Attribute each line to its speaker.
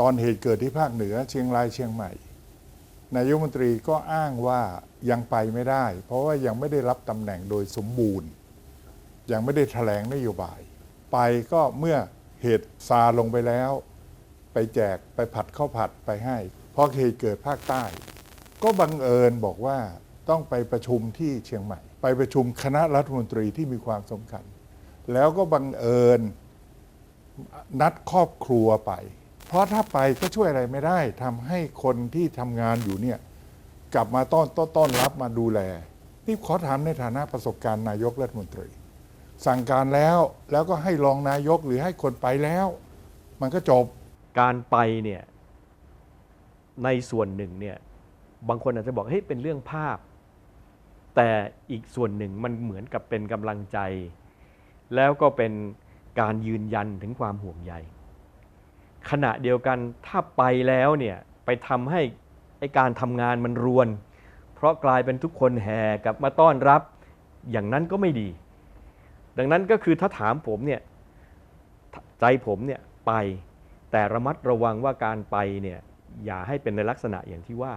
Speaker 1: ตอนเหตุเกิดที่ภาคเหนือเชียงรายเชียงใหม่ นายกมนตรีก็อ้างว่ายังไปไม่ได้ เพราะว่ายังไม่ได้รับตำแหน่งโดยสมบูรณ์ ยังไม่ได้แถลงนโยบาย ไปก็เมื่อเหตุซาลงไปแล้ว ไปแจกไปผัดข้าวผัดไปให้พอเหตุเกิดภาคใต้ ก็บังเอิญบอกว่าต้องไปประชุมที่เชียงใหม่ ไปประชุมคณะรัฐมนตรีที่มีความสำคัญ แล้วก็บังเอิญนัดครอบครัวไป เพราะถ้าไปก็ช่วยอะไรไม่ได้ทำให้คนที่ทำงานอยู่เนี่ยกลับมาต้อนต้อนตอนรับมาดูแล นี่ขอถามในฐานะประสบการณ์นายกรัฐมนตรี สั่งการแล้วแล้วก็ให้รองนายกหรือให้คนไปแล้ว มันก็จบ
Speaker 2: การไปเนี่ยในส่วนหนึ่งเนี่ยบางคนอาจจะบอกเฮ้ยเป็นเรื่องภาพ แต่อีกส่วนหนึ่งมันเหมือนกับเป็นกำลังใจ แล้วก็เป็นการยืนยันถึงความห่วงใย ขณะเดียวกันถ้าไปแล้วเนี่ยไปทำให้ไอการทำงานมันรวน เพราะกลายเป็นทุกคนแห่กับมาต้อนรับอย่างนั้นก็ไม่ดี ดังนั้นก็คือถ้าถามผมเนี่ยใจผมเนี่ยไปแต่ระมัดระวังว่าการไปเนี่ยอย่าให้เป็นในลักษณะอย่างที่ว่า